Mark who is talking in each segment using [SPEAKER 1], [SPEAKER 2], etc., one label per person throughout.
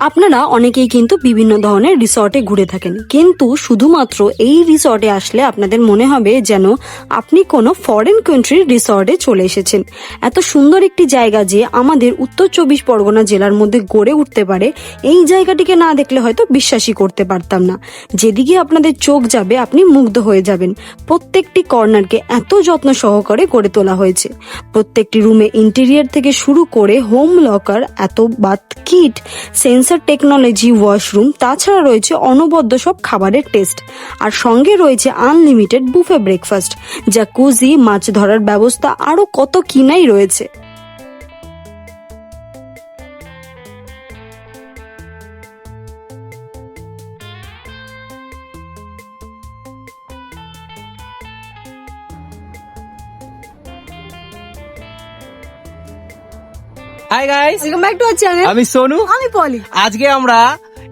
[SPEAKER 1] আপনারা অনেকেই কিন্তু বিভিন্ন ধরনের রিসর্টে ঘুরে থাকেন। কিন্তু শুধুমাত্র এই রিসর্টে আসলে আপনাদের মনে হবে যেন আপনি কোনো ফরেন কান্ট্রির রিসর্টে চলে এসেছেন। এত সুন্দর একটি জায়গা যে আমাদের উত্তর চব্বিশ পরগনা জেলার মধ্যে গড়ে উঠতে পারে, এই জায়গাটিকে না দেখলে হয়তো বিশ্বাসই করতে পারতাম না। যেদিকে আপনাদের চোখ যাবে, আপনি মুগ্ধ হয়ে যাবেন। প্রত্যেকটি কর্নারকে এত যত্ন সহকারে গড়ে তোলা হয়েছে। প্রত্যেকটি রুমে ইন্টেরিয়ার থেকে শুরু করে হোম লকার এত bath kit sensor technology washroom, তাছাড়া রয়েছে অনবদ্য সব খাবারের টেস্ট। আর সঙ্গে রয়েছে আনলিমিটেড বুফে ব্রেকফাস্ট, যা কুজি, মাছ ধরার ব্যবস্থা আরও কত কিনাই রয়েছে।
[SPEAKER 2] Hi guys
[SPEAKER 1] welcome back to our channel
[SPEAKER 2] আমি সোনু।
[SPEAKER 1] আমি পলি।
[SPEAKER 2] আজকে আমরা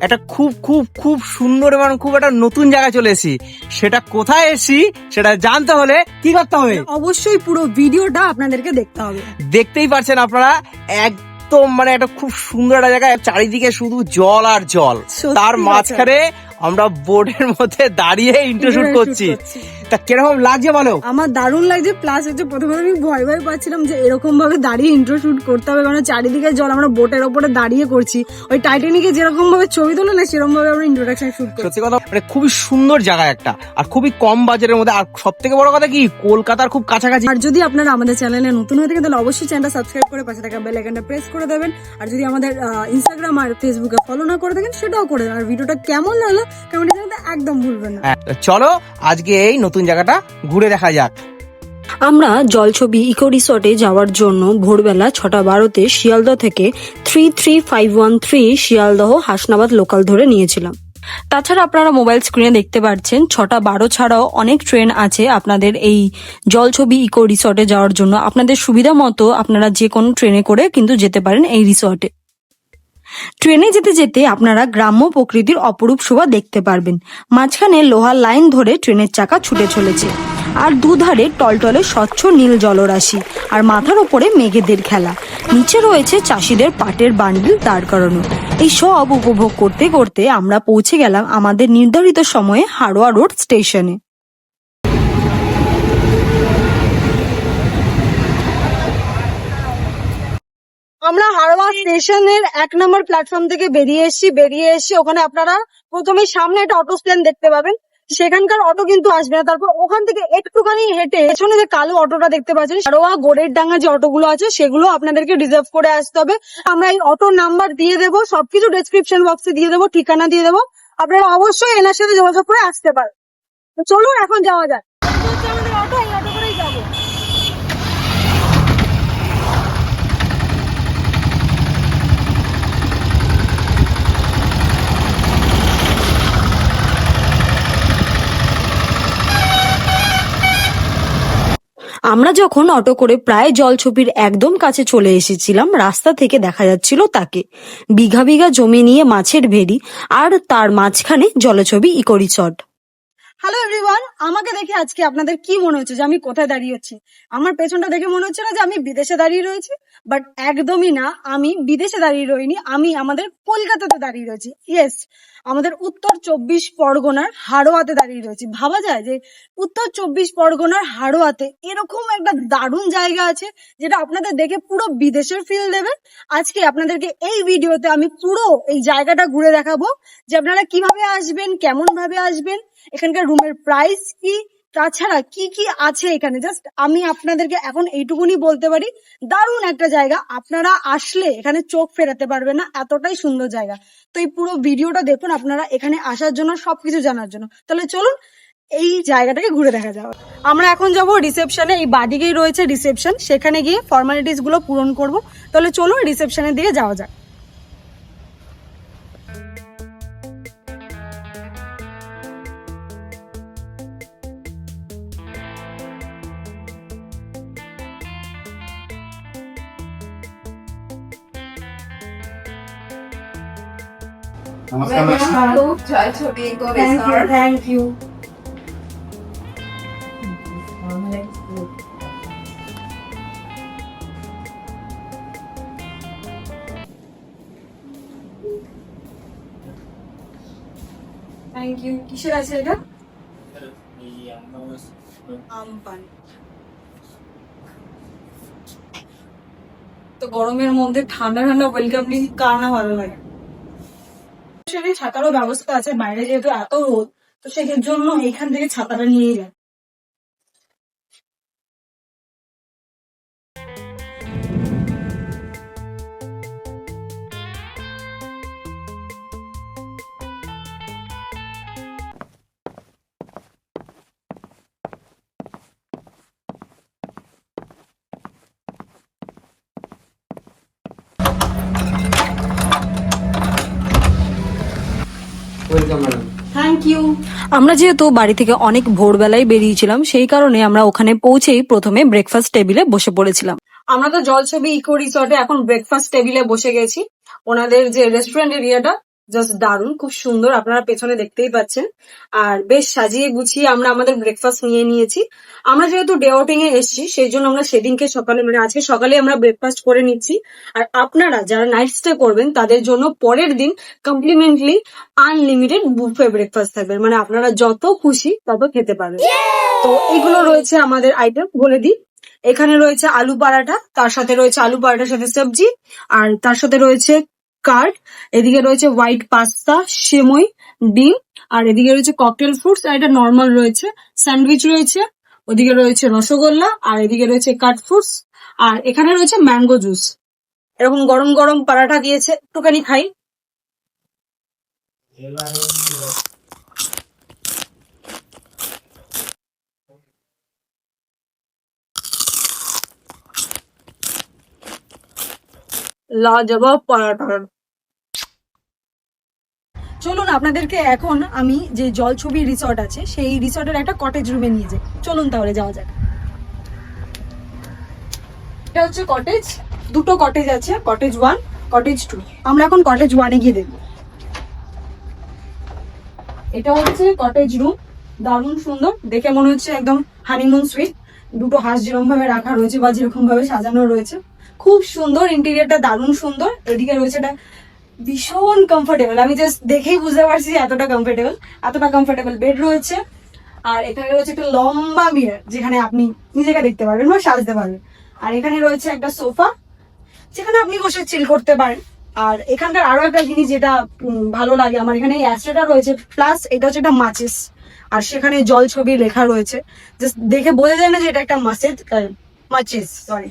[SPEAKER 2] একটা খুব খুব খুব সুন্দর এবং খুব একটা নতুন জায়গায় চলে এসেছি। সেটা কোথায় এসেছি সেটা জানতে হলে কি করতে হবে?
[SPEAKER 1] অবশ্যই পুরো ভিডিওটা আপনাদেরকে দেখতে হবে।
[SPEAKER 2] দেখতেই পাচ্ছেন আপনারা একদম মানে একটা খুব সুন্দর একটা জায়গায় চারিদিকে শুধু জল আর জল। তার মাঝখানে আমরা বোর্ডের মধ্যে দাঁড়িয়ে ইন্টারশুট করছি। তা কীরকম লাগছে বলো?
[SPEAKER 1] আমার দারুণ লাগছে প্লাস হচ্ছে প্রথমে আমি ভয় ভয় পাচ্ছিলাম যে এরকম ভাবে দাঁড়িয়ে ইন্ট্রো শুট করতে হবে কারণ চারিদিকে জল আমরা বোটের ওপরে দাঁড়িয়ে করছি। ওই টাইটানিকে যেরকম ভাবে ছবি তোলে না সেরকম ভাবে আমরা ইন্ট্রোডাকশন শুট করছি।
[SPEAKER 2] সত্যি কথা মানে খুবই সুন্দর জায়গা একটা আর খুবই কম বাজারের মধ্যে আর সব থেকে বড় কথা কি কলকাতার খুব কাছাকাছি।
[SPEAKER 1] আর যদি আপনারা আমাদের চ্যানেলে নতুন হয়ে থাকেন তাহলে অবশ্যই চ্যানেলটা সাবস্ক্রাইব করে পাশে থাকা বেল আইকনটা প্রেস করে দেবেন। আর যদি আমাদের ইনস্টাগ্রাম আর ফেসবুকে ফলো না করে থাকেন সেটাও করে দেবেন। আর ভিডিওটা কেমন লাগল কমেন্টে জানাতে একদম ভুলবেন না।
[SPEAKER 2] হ্যাঁ, চলো আজকে এই নতুন জায়গাটা ঘুরে দেখা যাক।
[SPEAKER 1] আমরা জলছবি ইকো রিসর্টে যাওয়ার জন্য ভোরবেলা ছটা বারোতে শিয়ালদহ থেকে three three five one three Sealdah Hasnabad local ধরে নিয়েছিলাম। তাছাড়া আপনারা মোবাইল স্ক্রিনে দেখতে পাচ্ছেন ছটা বারো ছাড়াও অনেক ট্রেন আছে আপনাদের এই জলছবি ইকো রিসর্টে যাওয়ার জন্য। আপনাদের সুবিধা মতো আপনারা যে কোনো ট্রেনে করে কিন্তু যেতে পারেন এই রিসর্টে। ট্রেনে যেতে যেতে আপনারা গ্রাম্য প্রকৃতির অপরূপ শোভা দেখতে পারবেন। মাঝখানে লোহার লাইন ধরে ট্রেনের চাকা ছুটে চলেছে। আর দুধারে টলটলে স্বচ্ছ নীল জলরাশি আর মাথার ওপরে মেঘেদের খেলা। নিচে রয়েছে চাষিদের পাটের বান্ডিল দাঁড় করানো। এই সব উপভোগ করতে করতে আমরা পৌঁছে গেলাম আমাদের নির্ধারিত সময়ে হাড়োয়া রোড স্টেশনে। আমরা হারওয়া স্টেশনের এক নম্বর প্ল্যাটফর্ম থেকে বেরিয়ে এসেছি, বেরিয়ে এসে ওখানে আপনারা প্রথমে সামনে একটা অটো স্ট্যান্ড দেখতে পাবেন। সেখানকার অটো কিন্তু আসবে না। তারপর ওখান থেকে একটুখানি হেঁটে পেছনে যে কালো অটোটা দেখতে পাচ্ছেন হারোয়া গোড়ের ডাঙ্গা যে অটোগুলো আছে, সেগুলো আপনাদেরকে রিজার্ভ করে আসতে হবে। আমরা এই অটোর নাম্বার দিয়ে দেবো, সবকিছু ডেসক্রিপশন বক্সে দিয়ে দেবো, ঠিকানা দিয়ে দেবো। আপনারা অবশ্যই এনার সাথে যোগাযোগ করে আসতে পারেন। চলুন, এখন যাওয়া যাক আমাদের অটো এই অটো করেই যাব আমরা যখন অটো করে প্রায় জলছবির একদম কাছে চলে এসেছিলাম, রাস্তা থেকে দেখা যাচ্ছিল তাকে। বিঘা বিঘা জমি নিয়ে মাছের ভেড়ি আর তার মাঝখানে Jalchhobi eco resort hello everyone আমাকে দেখে আজকে আপনাদের কি মনে হচ্ছে যে আমি কোথায় দাঁড়িয়ে আছি? আমার পেছনটা দেখে মনে হচ্ছে না যে আমি বিদেশে দাঁড়িয়ে রয়েছি? বাট একদমই না, আমি বিদেশে দাঁড়িয়ে রইনি, আমি আমাদের কলকাতাতে দাঁড়িয়ে রয়েছি। ইয়েস আমাদের উত্তর চব্বিশ পরগনার হাড়োয়াতে দাঁড়িয়ে রয়েছি। ভাবা যায় যে উত্তর চব্বিশ পরগনার হাড়োয়াতে এরকম একটা দারুণ জায়গা আছে, যেটা আপনাদের দেখে পুরো বিদেশের ফিল দেবে। আজকে আপনাদেরকে এই ভিডিওতে আমি পুরো এই জায়গাটা ঘুরে দেখাবো, যে আপনারা কীভাবে আসবেন কেমন ভাবে আসবেন, এখানকার রুমের প্রাইস কি তাছাড়া কি কি আছে এখানে? জাস্ট আমি আপনাদেরকে এখন এইটুকুনি বলতে পারি। দারুণ একটা জায়গা। আপনারা আসলে এখানে চোখ ফেরাতে পারবেন না। এতটাই সুন্দর জায়গা। তো এই পুরো ভিডিওটা দেখুন আপনারা এখানে আসার জন্য, সবকিছু জানার জন্য। তাহলে চলুন এই জায়গাটাকে ঘুরে দেখা যাবে আমরা এখন যাব রিসেপশনে এই বাদিকেই রয়েছে রিসেপশন সেখানে গিয়ে ফর্মালিটিসগুলো পূরণ করব। তাহলে চলুন রিসেপশনের দিকে যাওয়া যাক।
[SPEAKER 3] নমস্কার
[SPEAKER 4] জয় ছবি গো
[SPEAKER 1] থ্যাংক ইউ থ্যাংক ইউ কিসের আছে এটা? আম তো গরমের মধ্যে ঠান্ডা ঠান্ডা ওয়েলকাম ড্রিঙ্ক কার না ভালো লাগে? সেখানে ছাতারও ব্যবস্থা আছে বাইরে যেহেতু এত রোদ, তো সেটার জন্য এখান থেকে ছাতাটা নিয়ে যায়। ইউ আমরা যেহেতু বাড়ি থেকে অনেক ভোরবেলায় বেরিয়েছিলাম, সেই কারণে আমরা ওখানে পৌঁছেই প্রথমে ব্রেকফাস্ট টেবিলে বসে পড়েছিলাম। আমরা তো জলছবি ইকো রিসর্টে এখন ব্রেকফাস্ট টেবিলে বসে গেছি। ওনাদের যে রেস্টুরেন্ট এরিয়াটা জাস্ট দারুণ, খুব সুন্দর, আপনারা পেছনে দেখতেই পাচ্ছেন। আর বেশ সাজিয়ে গুছিয়ে আমরা আমাদের ব্রেকফাস্ট নিয়ে নিয়েছি। আমরা যেহেতু ডে আউটিং এ এসেছি, সেই জন্য আমরা সেদিনকে সকালে মানে আজকে সকালে আমরা ব্রেকফাস্ট করে নিচ্ছি। আর আপনারা যারা নাইট স্টে করবেন, তাদের জন্য পরের দিন কমপ্লিমেন্টলি আনলিমিটেড বুফে ব্রেকফাস্ট থাকবে। মানে আপনারা যত খুশি তত খেতে পারবেন। তো এগুলো রয়েছে আমাদের আইটেম বলে দিই। এখানে রয়েছে আলু পরাঠা তার সাথে রয়েছে আলু পরাঠার সাথে সবজি, আর তার সাথে রয়েছে কার্ড, এদিকে রয়েছে হোয়াইট পাস্তা, সেমই, ডিম, আর এদিকে রয়েছে ককটেল ফ্রুটস, আর এটা নর্মাল রয়েছে, স্যান্ডউইচ রয়েছে, ওদিকে রয়েছে রসগোল্লা, আর এদিকে রয়েছে কাট ফ্রুটস, আর এখানে রয়েছে ম্যাঙ্গো জুস। এরকম গরম গরম পরাঠা দিয়েছে, একটুখানি খাই। লাজবাব পরাঠা। চলুন, আপনাদেরকে এখন আমি যে জলছবি রিসর্ট আছে, সেই রিসর্টের একটা কটেজ রুমে নিয়ে যাই। চলুন তাহলে, যাওয়া যাক। এটা হচ্ছে কটেজ দুটো কটেজ আছে কটেজ ওয়ান কটেজ টু আমরা এখন কটেজ ওয়ানে গিয়ে দেখব। এটা হচ্ছে কটেজ রুম দারুণ সুন্দর। দেখে মনে হচ্ছে একদম হানিমুন সুইট দুটো হাঁস যেরকম ভাবে রাখা রয়েছে বা যেরকম ভাবে সাজানো রয়েছে। খুব সুন্দর ইন্টেরিয়ারটা দারুণ সুন্দর। এদিকে রয়েছে এটা ভীষণ কমফোর্টেবল আমি জাস্ট দেখেই বুঝতে পারছি যে এতটা কমফোর্টেবল এতটা কমফোর্টেবল বেড রয়েছে। আর এখানে রয়েছে একটা লম্বা মিরর যেখানে আপনি নিজেকে দেখতে পারবেন বা সাজতে পারবেন। আর এখানে রয়েছে একটা সোফা, যেখানে আপনি বসে চিল করতে পারেন। আর এখানকার আরও একটা জিনিস যেটা ভালো লাগে, আমার এখানে এই রয়েছে প্লাস এটা হচ্ছে একটা মাচিস আর সেখানে জল ছবি লেখা রয়েছে। জাস্ট দেখে বোঝা যায় না যে এটা একটা মাসেজ মাচিস সরি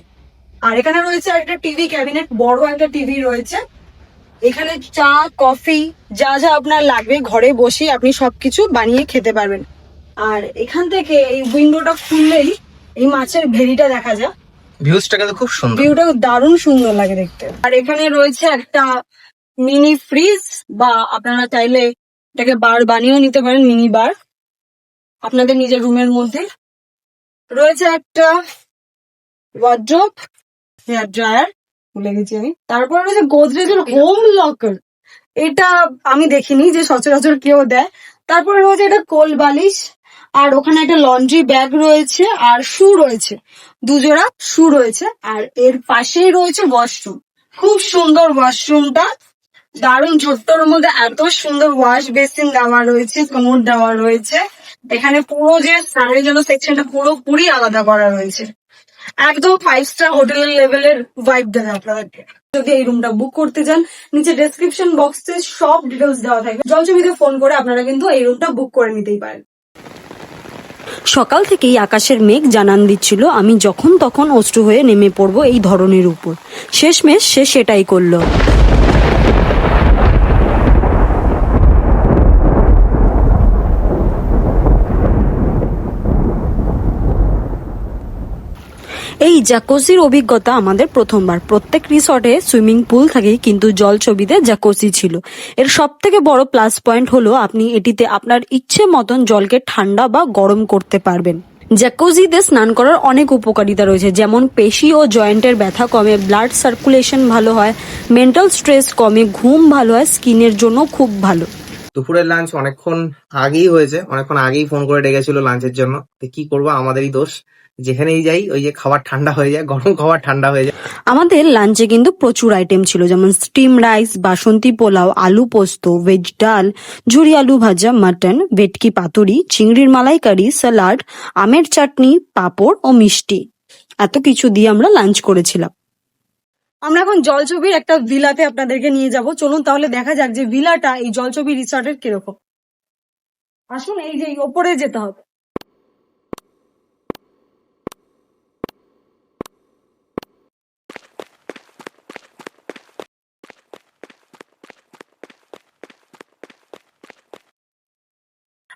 [SPEAKER 1] আর এখানে রয়েছে একটা টিভি ক্যাবিনেট বড় একটা টিভি রয়েছে। এখানে চা কফি যা যা আপনার লাগবে ঘরে বসে আপনি সবকিছু বানিয়ে খেতে পারবেন। আর এখান থেকে এই উইন্ডোটা খুললেই এই মাছের ভেরিটা দেখা যায়।
[SPEAKER 2] ভিউজটা কিন্তু খুব সুন্দর।
[SPEAKER 1] ভিউটা দারুণ সুন্দর লাগে দেখতে। আর এখানে রয়েছে একটা মিনি ফ্রিজ বা আপনারা চাইলে এটাকে বার বানিয়েও নিতে পারেন মিনি বার আপনাদের নিজের রুমের মধ্যে। রয়েছে একটা ওয়ার্ড্রপ হেয়ার ড্রায়ার ভুলে গেছি আমি। তারপর রয়েছে গোদরেজের হোম লকার এটা আমি দেখিনি যে সচরাচর কেউ দেয়। তারপরে রয়েছে এটা কোল বালিশ আর ওখানে একটা লন্ড্রি ব্যাগ রয়েছে আর শু রয়েছে। দুজোড়া শু রয়েছে আর এর পাশেই রয়েছে ওয়াশরুম খুব সুন্দর ওয়াশরুমটা দারুণ ছোট্টর মধ্যে এত সুন্দর ওয়াশ বেসিন দেওয়া রয়েছে কোমর দেওয়া রয়েছে। এখানে পুরো যে স্নানের জন্য সেকশনটা পুরোপুরি আলাদা করা রয়েছে। একদম ফাইভ স্টার হোটেলের লেভেলের ভাইব দেবে আপনাদেরকে। যদি এই রুমটা বুক করতে চান, নিচে ডেসক্রিপশন বক্সে সব ডিটেলস দেওয়া থাকবে। জলছবিতে ফোন করে আপনারা কিন্তু এই রুমটা বুক করে নিতেই পারেন। সকাল থেকেই আকাশের মেঘ জানান দিচ্ছিল, আমি যখন তখন অশ্রু হয়ে নেমে পড়ব এই ধরনের উপর। শেষমেশ সে সেটাই করল। এই জাকোসির অভিজ্ঞতা আমাদের প্রথমবার। প্রত্যেক রিসর্টে সুইমিং পুল থাকেই, কিন্তু জল ছবিতে জাকোসি ছিল। এর সব থেকে বড় প্লাস পয়েন্ট হলো আপনি এটিতে আপনার ইচ্ছে মতন জলকে ঠান্ডা বা গরম করতে পারবেন। জ্যাকোজিতে স্নান করার অনেক উপকারিতা রয়েছে, যেমন পেশি ও জয়েন্টের ব্যথা কমে ব্লাড সার্কুলেশন ভালো হয় মেন্টাল স্ট্রেস কমে, ঘুম ভালো হয়, স্কিনের জন্য খুব ভালো।
[SPEAKER 2] দুপুরের লাঞ্চ অনেকক্ষণ আগেই হয়েছে, অনেকক্ষণ আগেই ফোন করে ডেকেছিল লাঞ্চের জন্য। কি করব, আমাদেরই দোষ। যেখানেই যাই, ওই যে খাবার ঠান্ডা হয়ে যায়, গরম খাবার ঠান্ডা হয়ে যায়।
[SPEAKER 1] আমাদের লাঞ্চে কিন্তু প্রচুর আইটেম ছিল, যেমন স্টিম রাইস বাসন্তী পোলাও, আলু পোস্ত ভেজ ডাল, ঝুরি আলু ভাজা মাটন ভেটকি পাতুরি, চিংড়ির মালাইকারি স্যালাড আমের চাটনি, পাঁপড় ও মিষ্টি। এত কিছু দিয়ে আমরা লাঞ্চ করেছিলাম। আমরা এখন জলছবির একটা ভিলাতে আপনাদেরকে নিয়ে যাব। চলুন তাহলে দেখা যাক যে ভিলাটা এই জলছবি রিসর্টের কীরকম। আসুন, এই যে ওপরে যেতে হবে।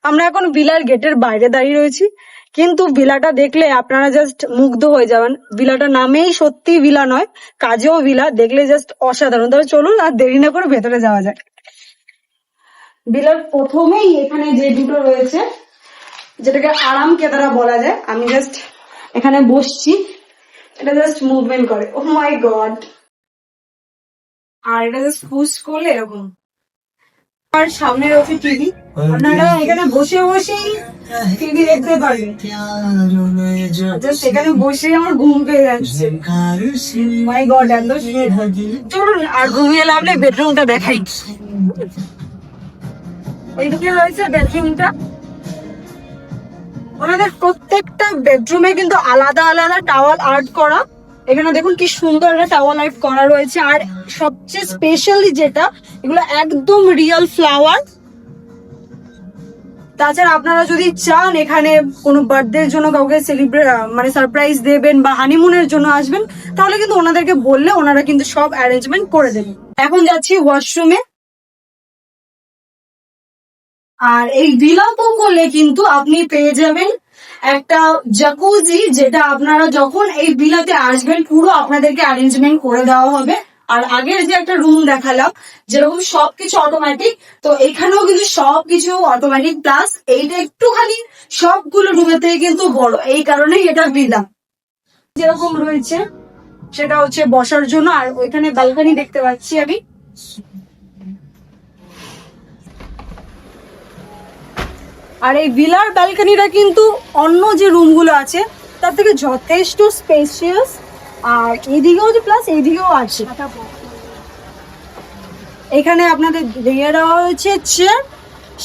[SPEAKER 1] আমরা এখন ভিলার গেটের বাইরে দাঁড়িয়ে রয়েছি। কিন্তু ভিলাটা দেখলে আপনারা জাস্ট মুগ্ধ হয়ে যাবেন। ভিলাটা নামেই সত্যি ভিলা নয়, কাজেও ভিলা দেখলে জাস্ট অসাধারণ। তবে চলুন আর দেরি না করে ভেতরে যাওয়া যাক। ভিলার প্রথমেই এখানে যে দুটো রয়েছে, যেটাকে আরাম কেদারা বলা যায়, আমি জাস্ট এখানে বসছি। এটা জাস্ট মুভমেন্ট করে। ও মাই গড আর এটা জাস্ট পুশ করলে এরকম। আর সামনে রয়েছে টিভি আপনারা এখানে বসে বসেই টিভি দেখতে পারবেন জাস্ট এখানে বসে আমার ঘুম পেয়ে যাচ্ছে। মাই গড এত চলুন আর ঘুমিয়ে লাভ নেই বেডরুমটা দেখাই। এইদিকে রয়েছে বেডরুমটা। ওনাদের প্রত্যেকটা বেডরুমে কিন্তু আলাদা আলাদা টাওয়াল আর্ট করা। এখানে দেখুন কি সুন্দর একটা টাওয়াল লাইফ করা রয়েছে। আর সবচেয়ে স্পেশালি যেটা, এগুলো একদম রিয়েল ফ্লাওয়ার তাছাড়া আপনারা যদি চান এখানে কোনো বার্থডে জন্য কাউকে সেলিব্রেট মানে সারপ্রাইজ দেবেন বা হানিমুনের জন্য আসবেন, তাহলে কিন্তু ওনাদেরকে বললে ওনারা কিন্তু সব অ্যারেঞ্জমেন্ট করে দেবেন এখন যাচ্ছি ওয়াশরুমে আর এই ভিলা করলে কিন্তু আপনি পেয়ে যাবেন একটা জাকুজি যেটা আপনারা যখন এই বিলাতে আসবেন, পুরো আপনাদেরকে অ্যারেঞ্জমেন্ট করে দেওয়া হবে। আর আগের যে একটা রুম দেখালাম, যেরকম সবকিছু অটোমেটিক তো এখানেও কিন্তু সবকিছু অটোমেটিক প্লাস এইটা একটুখানি সবগুলো রুমের থেকে কিন্তু বড়। এই কারণেই এটা ভিলা যেরকম রয়েছে, সেটা হচ্ছে বসার জন্য। আর ওইখানে ব্যালকনি দেখতে পাচ্ছি আমি। আর এই ভিলার ব্যালকনিটা কিন্তু অন্য যে রুমগুলো আছে, তার থেকে যথেষ্ট স্পেসিয়াস আর এইদিকেও যে প্লাস এইদিকেও আছে। এখানে আপনাদের দিয়ে দেওয়া হয়েছে চেয়ার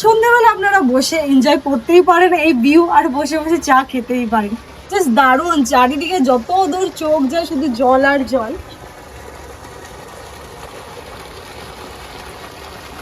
[SPEAKER 1] সন্ধ্যেবেলা আপনারা বসে এনজয় করতেই পারেন এই ভিউ আর বসে বসে চা খেতেই পারেন। জাস্ট দারুণ, চারিদিকে যত দূর চোখ যায়, শুধু জল আর জল।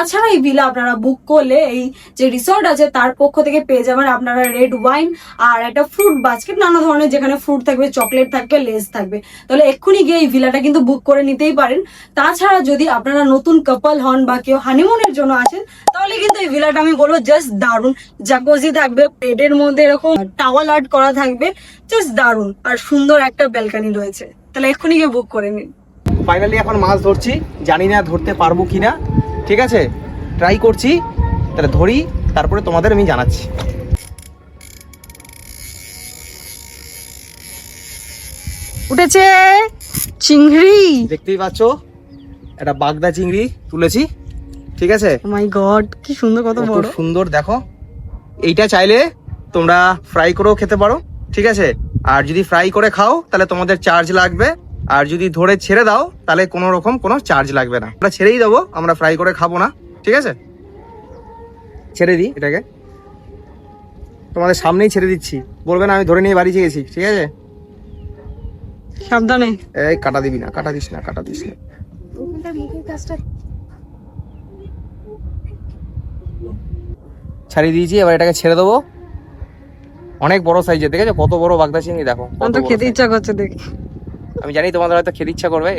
[SPEAKER 1] তাছাড়া এই ভিলা আপনারা বুক করলে এই যে রিসর্ট আছে তার পক্ষ থেকে পেয়ে যাবেন আপনারা রেড ওয়াইন আর একটা ফ্রুট বাস্কেট নানা ধরনের যেখানে ফ্রুট থাকবে চকলেট থাকবে লেস থাকবে। তাহলে এক্ষুনি গিয়ে এই ভিলাটা কিন্তু বুক করে নিতেই পারেন। তাছাড়া যদি আপনারা নতুন কাপল হন বা কেউ হানিমুনের জন্য আসেন, তাহলে কিন্তু এই ভিলাটা আমি বলব জাস্ট দারুণ। জাকোজি থাকবে বেডের মধ্যে এরকম টাওয়াল আর্ট করা থাকবে জাস্ট দারুণ। আর সুন্দর একটা ব্যালকানি রয়েছে। তাহলে এক্ষুনি গিয়ে বুক করে নিন।
[SPEAKER 2] ফাইনালি এখন মাছ ধরছি। জানি না ধরতে পারব কিনা। ঠিক আছে? ট্রাই করছি। তাহলে ধরি তারপরে তোমাদের আমি জানাচ্ছি।
[SPEAKER 1] উঠেছে চিংড়ি।
[SPEAKER 2] দেখতেই পাচ্ছ একটা বাগদা চিংড়ি তুলেছি। ঠিক আছে?
[SPEAKER 1] মাই গড কি সুন্দর কত
[SPEAKER 2] কত
[SPEAKER 1] বড়।
[SPEAKER 2] সুন্দর দেখো। এইটা চাইলে তোমরা ফ্রাই করেও খেতে পারো। ঠিক আছে? আর যদি ফ্রাই করে খাও তাহলে তোমাদের চার্জ লাগবে আর যদি ধরে ছেড়ে দাও তাহলে কোনো রকম কোনো চার্জ লাগবে না। আমরা ছেড়েই দেবো আমরা ফ্রাই করে খাব না ঠিক আছে? ছেড়ে দিই এটাকে। তোমাদের সামনেই ছেড়ে দিচ্ছি। বলবে না আমি ধরে নিয়ে বাড়ি গেছি ঠিক আছে?
[SPEAKER 1] সাবধানে।
[SPEAKER 2] এই কাটা দিবি না কাটা দিস না কাটা দিস না। ছাড়িয়ে দিয়েছি এবার এটাকে ছেড়ে দেবো। অনেক বড় সাইজের দেখেছ? কত বড় বাগদা চিংড়ি দেখো কত
[SPEAKER 1] খেতে ইচ্ছা করছে দেখে।
[SPEAKER 2] আমি জানি তোমাদের হয়তো খেতে ইচ্ছা করবে।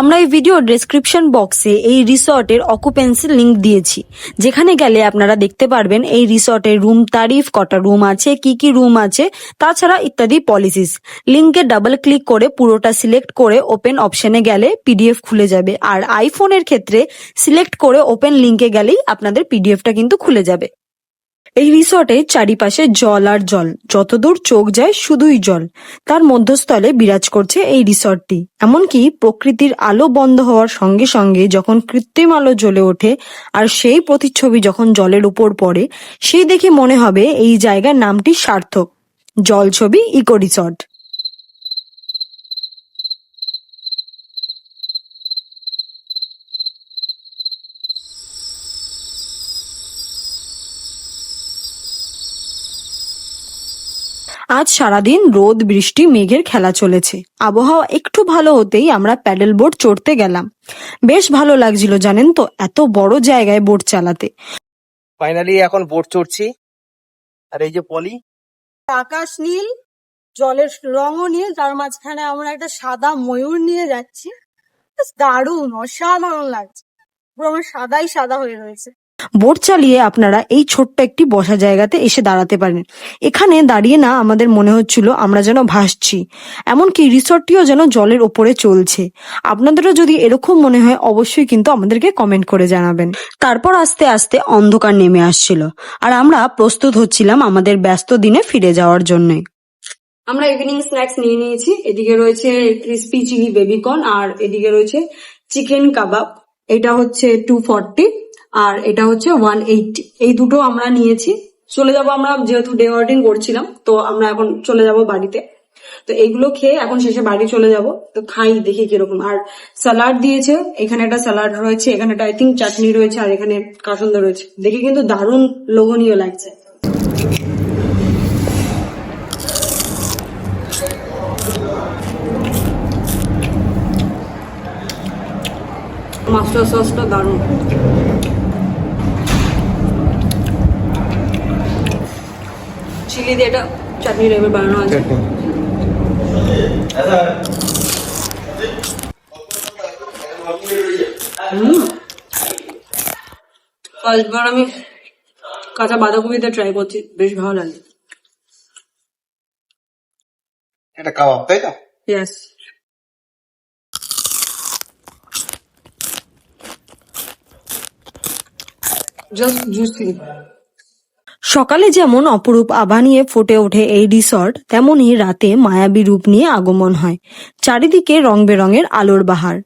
[SPEAKER 1] আমরা এই ভিডিও ডেসক্রিপশন বক্সে এই রিসর্টের অকুপেন্সি লিংক দিয়েছি। যেখানে গেলে আপনারা দেখতে পারবেন এই রিসর্টের রুম তারিফ কটা রুম আছে, কি কি রুম আছে, তাছাড়া ইত্যাদি পলিসিস লিংকে ডাবল ক্লিক করে পুরোটা সিলেক্ট করে ওপেন অপশনে গেলে পিডিএফ খুলে যাবে। আর আইফোনের ক্ষেত্রে সিলেক্ট করে ওপেন লিঙ্কে গেলেই আপনাদের পিডিএফটা কিন্তু খুলে যাবে। এই রিসর্টে চারিপাশে জল আর জল। যতদূর চোখ যায় শুধুই জল। তার মধ্যস্থলে বিরাজ করছে এই রিসর্টটি এমনকি প্রকৃতির আলো বন্ধ হওয়ার সঙ্গে সঙ্গে যখন কৃত্রিম আলো জ্বলে ওঠে আর সেই প্রতিচ্ছবি যখন জলের উপর পড়ে, সেই দেখে মনে হবে এই জায়গার নামটি সার্থক। জল ছবি ইকো রিসর্ট আজ সারাদিন রোদ বৃষ্টি মেঘের খেলা চলেছে। আবহাওয়া একটু ভালো হতেই আমরা প্যাডেল বোট চড়তে গেলাম। বেশ ভালো লাগছিল জানেন তো এত বড় জায়গায় বোট চালাতে।
[SPEAKER 2] ফাইনালি এখন বোট চড়ছি। আর এই যে পলি।
[SPEAKER 4] আকাশ নীল জলের রঙও নীল তার মাঝখানে আমরা একটা সাদা ময়ূর নিয়ে যাচ্ছি। বেশ দারুণ অসাধারণ লাগছে। পুরো আমার সাদাই সাদা হয়ে রয়েছে।
[SPEAKER 1] বোট চালিয়ে আপনারা এই ছোট্ট একটি বসা জায়গাতে এসে দাঁড়াতে পারেন। এখানে দাঁড়িয়ে না আমাদের মনে হচ্ছিল আমরা যেন ভাসছি। এমনকি রিসর্টটিও যেন জলের ওপরে চলছে। আপনাদেরও যদি এরকম মনে হয়, অবশ্যই কিন্তু আমাদেরকে কমেন্ট করে জানাবেন। তারপর আস্তে আস্তে অন্ধকার নেমে আসছিল আর আমরা প্রস্তুত হচ্ছিলাম আমাদের ব্যস্ত দিনে ফিরে যাওয়ার জন্য। আমরা ইভিনিং স্ন্যাক্স নিয়ে নিয়েছি। এদিকে রয়েছে ক্রিসপি চিলি বেবিকর্ন আর এদিকে রয়েছে চিকেন কাবাব এটা হচ্ছে টু ফর্টি আর এটা হচ্ছে ওয়ান এইটি এই দুটো আমরা নিয়েছি। চলে যাব আমরা, যেহেতু ডে ওয়ার্ডিং করছিলাম, তো আমরা এখন চলে যাব বাড়িতে। তো এইগুলো খেয়ে এখন শেষে বাড়ি চলে যাব। তো খাই, দেখি কীরকম। আর স্যালাড দিয়েছে, এখানে একটা স্যালাড রয়েছে, এখানে একটা আই থিঙ্ক চাটনি রয়েছে, আর এখানে কাসন্দ রয়েছে। দেখে কিন্তু দারুণ লোভনীয় লাগছে। মাস্টার সসটা দারুণ। চিলি দিয়ে এটা চাটনি টাইপের বানানো আছে ফার্স্টবার আমি কাঁচা বাঁধাকপিতে ট্রাই করছি বেশ ভালো লাগে
[SPEAKER 2] এটা কাবাব তাই তো?
[SPEAKER 1] ইয়েস জাস্ট জুসি সকালে যেমন অপরূপ আভা নিয়ে ফুটে ওঠে এই রিসর্ট তেমনই রাতে মায়াবী রূপ নিয়ে আগমন হয়। চারিদিকে রং বেরঙের আলোর বাহার।